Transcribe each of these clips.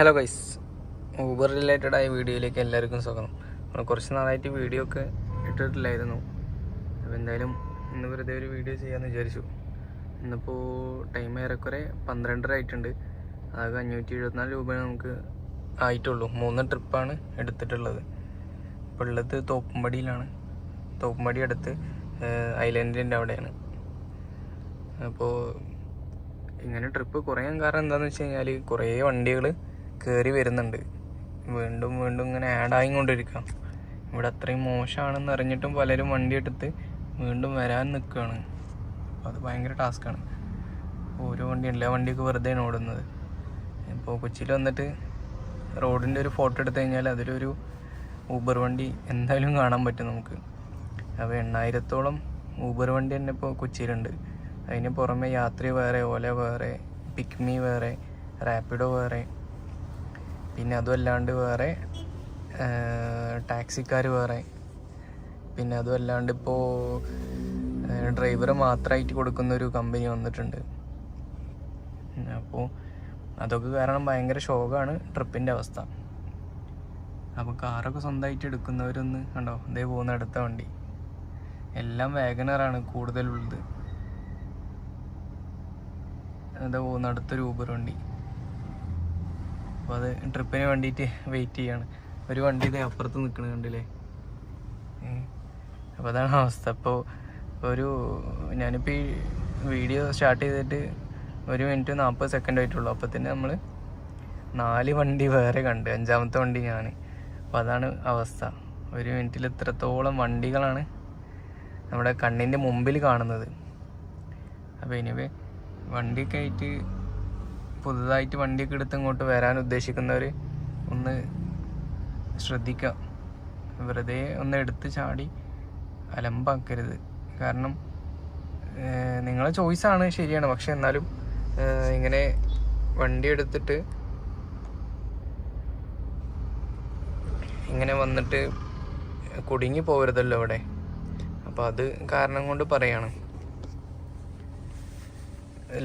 Hello guys Uber ആയ വീഡിയോയിലേക്ക് എല്ലാവർക്കും സ്വാഗതം. നമ്മൾ കുറച്ച് നാളായിട്ട് വീഡിയോ ഒക്കെ ഇട്ടിട്ടില്ലായിരുന്നു. അപ്പോൾ എന്തായാലും ഇന്ന് വെറുതെ ഒരു വീഡിയോ ചെയ്യാമെന്ന് വിചാരിച്ചു. ഇന്നിപ്പോൾ ടൈം ഏറെക്കുറെ പന്ത്രണ്ടര ആയിട്ടുണ്ട്. ആകെ അഞ്ഞൂറ്റി എഴുപത്തിനാല് രൂപ നമുക്ക് ആയിട്ടുള്ളൂ. മൂന്ന് ട്രിപ്പാണ് എടുത്തിട്ടുള്ളത്. ഇപ്പോൾ ഉള്ളത് തോപ്പുംപടിയിലാണ്. തോപ്പുംപടി അടുത്ത് ഐലൻഡിന്റെ അവിടെയാണ്. അപ്പോൾ ഇങ്ങനെ ട്രിപ്പ് കുറയാൻ കാരണം എന്താണെന്ന് വെച്ച് കഴിഞ്ഞാൽ കുറേ വണ്ടികൾ കയറി വരുന്നുണ്ട്. വീണ്ടും വീണ്ടും ഇങ്ങനെ ആഡ് കൊണ്ടിരിക്കാം ഇവിടെ അത്രയും മോശമാണെന്ന് അറിഞ്ഞിട്ടും പലരും വണ്ടി എടുത്ത് വീണ്ടും വരാൻ നിൽക്കുകയാണ് അത് ഭയങ്കര ടാസ്ക്കാണ് ഓരോ വണ്ടി എല്ലാ വണ്ടിയൊക്കെ വെറുതെയാണ് ഓടുന്നത്. ഇപ്പോൾ കൊച്ചിയിൽ വന്നിട്ട് റോഡിന്റെ ഒരു ഫോട്ടോ എടുത്തു കഴിഞ്ഞാൽ അതിലൊരു ഊബർ വണ്ടി എന്തായാലും കാണാൻ പറ്റും നമുക്ക്. അപ്പോൾ എണ്ണായിരത്തോളം ഊബർ വണ്ടി തന്നെ ഇപ്പോൾ കൊച്ചിയിലുണ്ട്. അതിന് പുറമെ യാത്ര വേറെ ഓല വേറെ പിക്മി വേറെ റാപ്പിഡോ വേറെ പിന്നെ അതുമല്ലാണ്ട് വേറെ ടാക്സിക്കാർ വേറെ. പിന്നെ അതുമല്ലാണ്ട് ഇപ്പോൾ ഡ്രൈവർ മാത്രമായിട്ട് കൊടുക്കുന്ന ഒരു കമ്പനി വന്നിട്ടുണ്ട്. അപ്പോൾ അതൊക്കെ കാരണം ഭയങ്കര ഷോക്കാണ് ട്രിപ്പിന്റെ അവസ്ഥ. അപ്പോൾ കാറൊക്കെ സ്വന്തമായിട്ട് എടുക്കുന്നവരൊന്ന് കണ്ടോ ഇതേ പോകുന്ന അടുത്ത വണ്ടി. എല്ലാം വാഗനറാണ് കൂടുതലുള്ളത്. എന്താ പോകുന്ന അടുത്തൊരു ഊബർ വണ്ടി. അപ്പോൾ അത് ട്രിപ്പിന് വേണ്ടിയിട്ട് വെയിറ്റ് ചെയ്യാണ്. ഒരു വണ്ടി ഇതേ അപ്പുറത്ത് നിൽക്കണ കണ്ടില്ലേ? അപ്പോൾ അതാണ് അവസ്ഥ. അപ്പോൾ ഒരു ഞാനിപ്പോൾ ഈ വീഡിയോ സ്റ്റാർട്ട് ചെയ്തിട്ട് ഒരു മിനിറ്റ് നാൽപ്പത് സെക്കൻഡ് ആയിട്ടുള്ളൂ. അപ്പോൾ തന്നെ നമ്മൾ നാല് വണ്ടി വേറെ കണ്ട്. അഞ്ചാമത്തെ വണ്ടി ഞാൻ അപ്പോൾ അതാണ് അവസ്ഥ. ഒരു മിനിറ്റിൽ ഇത്രത്തോളം വണ്ടികളാണ് നമ്മുടെ കണ്ണിന്റെ മുമ്പിൽ കാണുന്നത്. അപ്പോൾ എനിവേ വണ്ടിയൊക്കെ ആയിട്ട് പുതുതായിട്ട് വണ്ടിയൊക്കെ എടുത്ത് ഇങ്ങോട്ട് വരാൻ ഉദ്ദേശിക്കുന്നവർ ഒന്ന് ശ്രദ്ധിക്കുക വെറുതെ ഒന്ന് എടുത്ത് ചാടി അലമ്പാക്കരുത്. കാരണം നിങ്ങളെ ചോയ്സാണ് ശരിയാണ്. പക്ഷെ എന്നാലും ഇങ്ങനെ വണ്ടി എടുത്തിട്ട് ഇങ്ങനെ വന്നിട്ട് കുടുങ്ങി പോകരുതല്ലോ അവിടെ. അപ്പോൾ അത് കാരണം കൊണ്ട് പറയാണ്.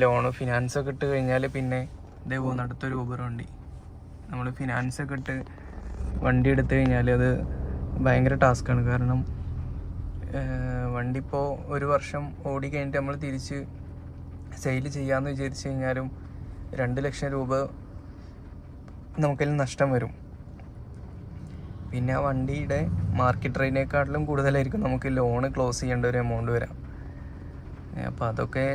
ലോണ് ഫിനാൻസ് ഒക്കെ ഇട്ട് കഴിഞ്ഞാൽ പിന്നെ ഇതേ പോകുന്ന. അടുത്തൊരു ഊബർ വണ്ടി. നമ്മൾ ഫിനാൻസ് ഒക്കെ ഇട്ട് വണ്ടി എടുത്തു കഴിഞ്ഞാൽ അത് ഭയങ്കര ടാസ്ക്കാണ് കാരണം വണ്ടി ഇപ്പോൾ ഒരു വർഷം ഓടി കഴിഞ്ഞിട്ട് നമ്മൾ തിരിച്ച് സെയിൽ ചെയ്യാമെന്ന് വിചാരിച്ചു കഴിഞ്ഞാലും രണ്ട് ലക്ഷം രൂപ നമുക്കതിൽ നഷ്ടം വരും. പിന്നെ ആ വണ്ടിയുടെ മാർക്കറ്റ് റേറ്റിനേക്കാട്ടിലും കൂടുതലായിരിക്കും നമുക്ക് ലോണ് ക്ലോസ് ചെയ്യേണ്ട ഒരു എമൗണ്ട് വരാം. അപ്പോൾ അതൊക്കെ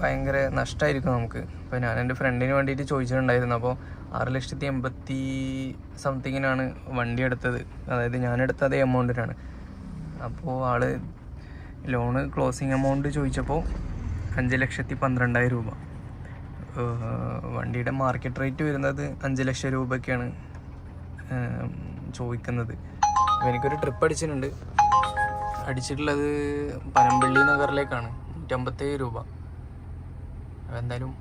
ഭയങ്കര നഷ്ടമായിരിക്കും നമുക്ക്. അപ്പോൾ ഞാൻ എന്റെ ഫ്രണ്ടിന് വേണ്ടിയിട്ട് ചോദിച്ചിട്ടുണ്ടായിരുന്നു. അപ്പോൾ ആറ് ലക്ഷത്തി എൺപത്തി സംതിങ്ങിനാണ് വണ്ടി എടുത്തത്. അതായത് ഞാൻ എടുത്ത അതേ എമൗണ്ടിനാണ് അപ്പോൾ ആൾ ലോണ് ക്ലോസിങ് എമൗണ്ട് ചോദിച്ചപ്പോൾ അഞ്ച് ലക്ഷത്തി പന്ത്രണ്ടായിരം രൂപ വണ്ടിയുടെ മാർക്കറ്റ് റേറ്റ് വരുന്നത് അഞ്ച് ലക്ഷം രൂപയ്ക്കാണ് ചോദിക്കുന്നത്. എനിക്കൊരു ട്രിപ്പ് അടിച്ചിട്ടുണ്ട്. അടിച്ചിട്ടുള്ളത് പനമ്പള്ളി നഗറിലേക്കാണ്. നൂറ്റമ്പത്തേഴ് രൂപ. അപ്പോൾ എന്തായാലും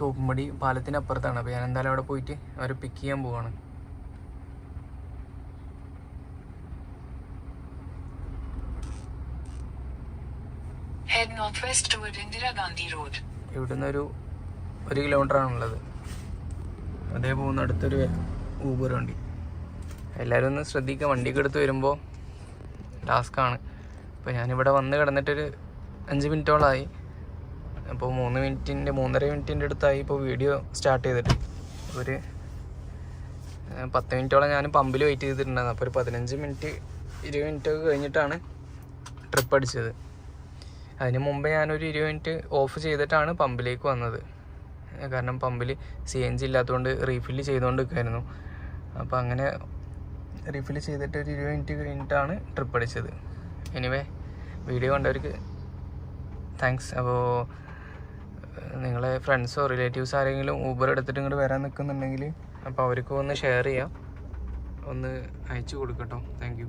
തോപ്പുംപടി പാലത്തിനപ്പുറത്താണ്. അപ്പോൾ ഞാൻ എന്തായാലും അവിടെ പോയിട്ട് അവരെ പിക്ക് ചെയ്യാൻ പോവാണ്. ഇവിടുന്ന് ഒരു ഒരു കിലോമീറ്റർ ആണുള്ളത്. അതേ പോകുന്ന അടുത്തൊരു ഊബർ വണ്ടി. എല്ലാവരും ഒന്ന് ശ്രദ്ധിക്കുക. വണ്ടിയൊക്കെ എടുത്ത് വരുമ്പോൾ ടാസ്ക്കാണ് ഇപ്പോൾ ഞാനിവിടെ വന്ന് കിടന്നിട്ടൊരു അഞ്ച് മിനിറ്റോളമായി അപ്പോൾ മൂന്ന് മിനിറ്റിന്റെ മൂന്നര മിനിറ്റിന്റെ അടുത്തായി ഇപ്പോൾ വീഡിയോ സ്റ്റാർട്ട് ചെയ്തിട്ട്. ഒരു പത്ത് മിനിറ്റോളം ഞാൻ പമ്പിൽ വെയിറ്റ് ചെയ്തിട്ടുണ്ടായിരുന്നു. അപ്പോൾ ഒരു പതിനഞ്ച് മിനിറ്റ് ഇരുപത് മിനിറ്റ് ഒക്കെ കഴിഞ്ഞിട്ടാണ് ട്രിപ്പ് അടിച്ചത്. അതിന് മുമ്പ് ഞാനൊരു ഇരുപത് മിനിറ്റ് ഓഫ് ചെയ്തിട്ടാണ് പമ്പിലേക്ക് വന്നത്. കാരണം പമ്പിൽ സി എൻ ജി ഇല്ലാത്തതുകൊണ്ട് റീഫില്ല് ചെയ്തുകൊണ്ട് നിൽക്കുമായിരുന്നു അപ്പോൾ അങ്ങനെ റീഫില്ല് ചെയ്തിട്ട് ഒരു ഇരുപത് മിനിറ്റ് കഴിഞ്ഞിട്ടാണ് ട്രിപ്പ് അടിച്ചത്. എനിവേ വീഡിയോ കണ്ടവർക്ക് താങ്ക്സ്. അപ്പോൾ ഫ്രണ്ട്സോ റിലേറ്റീവ്സ് ആരെങ്കിലും ഊബർ എടുത്തിട്ട് ഇങ്ങോട്ട് വരാൻ നിൽക്കുന്നുണ്ടെങ്കിൽ അപ്പോൾ അവർക്ക് ഒന്ന് ഷെയർ ചെയ്യാം. ഒന്ന് അയച്ചു കൊടുക്കട്ടോ. താങ്ക്